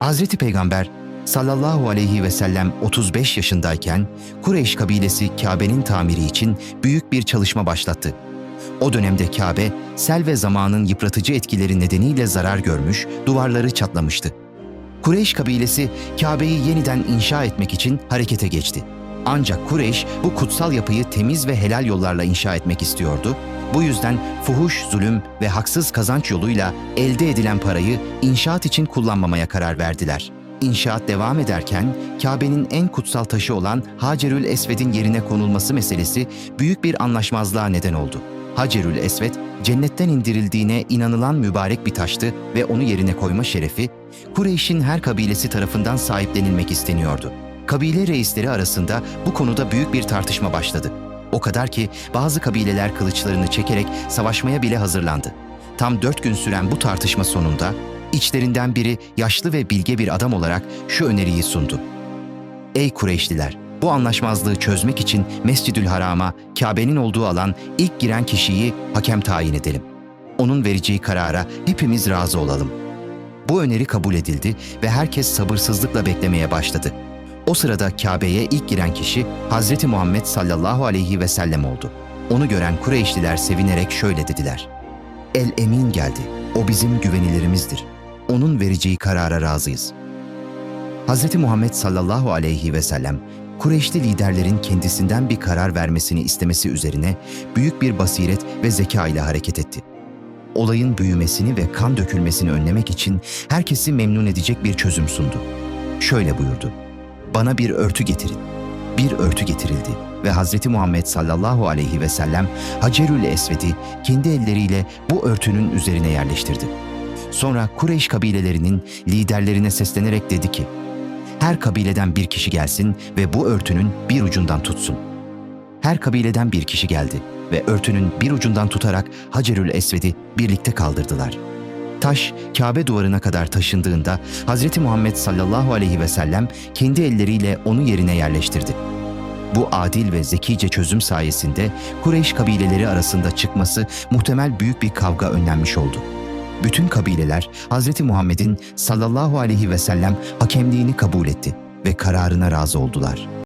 Hazreti Peygamber sallallahu aleyhi ve sellem 35 yaşındayken Kureyş kabilesi Kabe'nin tamiri için büyük bir çalışma başlattı. O dönemde Kabe, sel ve zamanın yıpratıcı etkileri nedeniyle zarar görmüş, duvarları çatlamıştı. Kureyş kabilesi Kabe'yi yeniden inşa etmek için harekete geçti. Ancak Kureyş bu kutsal yapıyı temiz ve helal yollarla inşa etmek istiyordu. Bu yüzden fuhuş, zulüm ve haksız kazanç yoluyla elde edilen parayı inşaat için kullanmamaya karar verdiler. İnşaat devam ederken Kabe'nin en kutsal taşı olan Hacerül Esved'in yerine konulması meselesi büyük bir anlaşmazlığa neden oldu. Hacerül Esved, cennetten indirildiğine inanılan mübarek bir taştı ve onu yerine koyma şerefi, Kureyş'in her kabilesi tarafından sahiplenilmek isteniyordu. Kabile reisleri arasında bu konuda büyük bir tartışma başladı. O kadar ki bazı kabileler kılıçlarını çekerek savaşmaya bile hazırlandı. Tam dört gün süren bu tartışma sonunda içlerinden biri yaşlı ve bilge bir adam olarak şu öneriyi sundu. Ey Kureyşliler! Bu anlaşmazlığı çözmek için Mescidül Haram'a, Kabe'nin olduğu alan ilk giren kişiyi hakem tayin edelim. Onun vereceği karara hepimiz razı olalım. Bu öneri kabul edildi ve herkes sabırsızlıkla beklemeye başladı. O sırada Kabe'ye ilk giren kişi Hazreti Muhammed sallallahu aleyhi ve sellem oldu. Onu gören Kureyşliler sevinerek şöyle dediler. El Emin geldi. O bizim güvenilerimizdir. Onun vereceği karara razıyız. Hz. Muhammed sallallahu aleyhi ve sellem Kureyşli liderlerin kendisinden bir karar vermesini istemesi üzerine büyük bir basiret ve zeka ile hareket etti. Olayın büyümesini ve kan dökülmesini önlemek için herkesi memnun edecek bir çözüm sundu. Şöyle buyurdu. Bana bir örtü getirin. Bir örtü getirildi ve Hz. Muhammed sallallahu aleyhi ve sellem Hacerül Esved'i kendi elleriyle bu örtünün üzerine yerleştirdi. Sonra Kureyş kabilelerinin liderlerine seslenerek dedi ki, her kabileden bir kişi gelsin ve bu örtünün bir ucundan tutsun. Her kabileden bir kişi geldi ve örtünün bir ucundan tutarak Hacerül Esved'i birlikte kaldırdılar. Taş Kabe duvarına kadar taşındığında Hz. Muhammed sallallahu aleyhi ve sellem kendi elleriyle onu yerine yerleştirdi. Bu adil ve zekice çözüm sayesinde Kureyş kabileleri arasında çıkması muhtemel büyük bir kavga önlenmiş oldu. Bütün kabileler Hz. Muhammed'in sallallahu aleyhi ve sellem hakemliğini kabul etti ve kararına razı oldular.